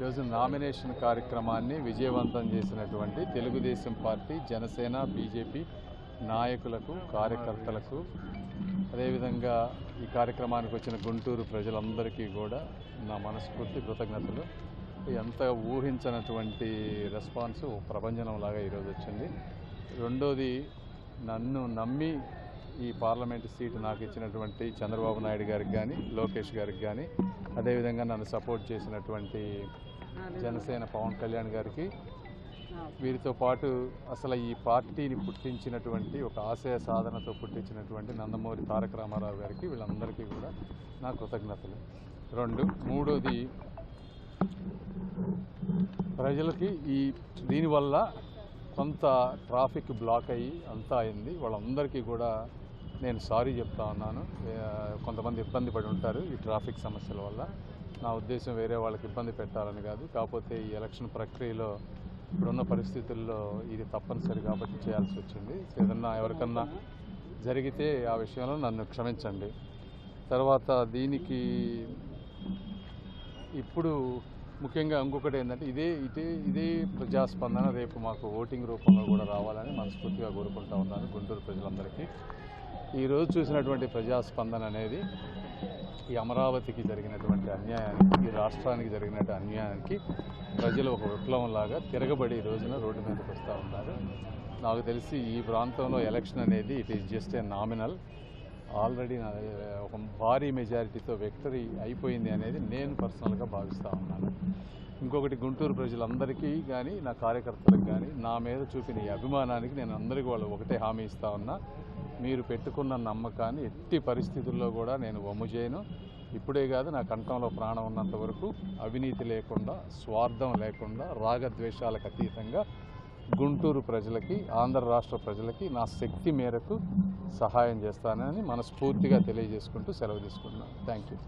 ఈరోజు నామినేషన్ కార్యక్రమాన్ని విజయవంతం చేసినటువంటి తెలుగుదేశం పార్టీ జనసేన బీజేపీ నాయకులకు కార్యకర్తలకు అదేవిధంగా ఈ కార్యక్రమానికి వచ్చిన గుంటూరు ప్రజలందరికీ కూడా నా మనస్ఫూర్తి కృతజ్ఞతలు. ఎంత ఊహించనటువంటి రెస్పాన్స్ ఓ ప్రభంజనంలాగా ఈరోజు వచ్చింది. రెండోది నన్ను నమ్మి ఈ పార్లమెంట్ సీటు నాకు ఇచ్చినటువంటి చంద్రబాబు నాయుడు గారికి కానీ లోకేష్ గారికి కానీ అదేవిధంగా నన్ను సపోర్ట్ చేసినటువంటి జనసేన పవన్ కళ్యాణ్ గారికి వీరితో పాటు అసలు ఈ పార్టీని పుట్టించినటువంటి ఒక ఆశయ సాధనతో పుట్టించినటువంటి నందమూరి తారక రామారావు గారికి వీళ్ళందరికీ కూడా నా కృతజ్ఞతలు. రెండు మూడోది ప్రజలకి ఈ దీనివల్ల కొంత ట్రాఫిక్ బ్లాక్ అయ్యి అంతా అయింది. వాళ్ళందరికీ కూడా నేను సారీ చెప్తా ఉన్నాను. కొంతమంది ఇబ్బంది పడి ఉంటారు ఈ ట్రాఫిక్ సమస్యల వల్ల. నా ఉద్దేశం వేరే వాళ్ళకి ఇబ్బంది పెట్టాలని కాదు. కాకపోతే ఈ ఎలక్షన్ ప్రక్రియలో ఇప్పుడున్న పరిస్థితుల్లో ఇది తప్పనిసరి కాబట్టి చేయాల్సి వచ్చింది. ఏదన్నా ఎవరికన్నా జరిగితే ఆ విషయంలో నన్ను క్షమించండి. తర్వాత దీనికి ఇప్పుడు ముఖ్యంగా ఇంకొకటి ఏంటంటే ఇదే ఇదే ఇదే ప్రజాస్పందన రేపు మాకు ఓటింగ్ రూపంలో కూడా రావాలని మనస్ఫూర్తిగా కోరుకుంటా ఉన్నాను గుంటూరు ప్రజలందరికీ. ఈరోజు చూసినటువంటి ప్రజాస్పందన అనేది ఈ అమరావతికి జరిగినటువంటి అన్యాయానికి ఈ రాష్ట్రానికి జరిగినటువంటి అన్యాయానికి ప్రజలు ఒక విప్లవంలాగా తిరగబడి ఈ రోజున రోడ్డు మీదకి వస్తూ ఉన్నారు. నాకు తెలిసి ఈ ప్రాంతంలో ఎలక్షన్ అనేది it is just a nominal. Already నా ఒక భారీ మెజారిటీతో విక్టరీ అయిపోయింది అనేది నేను పర్సనల్గా భావిస్తూ ఉన్నాను. ఇంకొకటి గుంటూరు ప్రజలందరికీ కానీ నా కార్యకర్తలకు కానీ నా మీద చూపిన ఈ అభిమానానికి నేను అందరికీ వాళ్ళు ఒకటే హామీ ఇస్తా ఉన్నా. మీరు పెట్టుకున్న నమ్మకాన్ని ఎట్టి పరిస్థితుల్లో కూడా నేను వమ్ము చేయను. ఇప్పుడే కాదు నా కంఠంలో ప్రాణం ఉన్నంత వరకు అవినీతి లేకుండా స్వార్థం లేకుండా రాగద్వేషాలకు అతీతంగా గుంటూరు ప్రజలకి ఆంధ్ర రాష్ట్ర ప్రజలకి నా శక్తి మేరకు సహాయం చేస్తానని మనస్ఫూర్తిగా తెలియజేసుకుంటూ సెలవు తీసుకుంటున్నాను. Thank you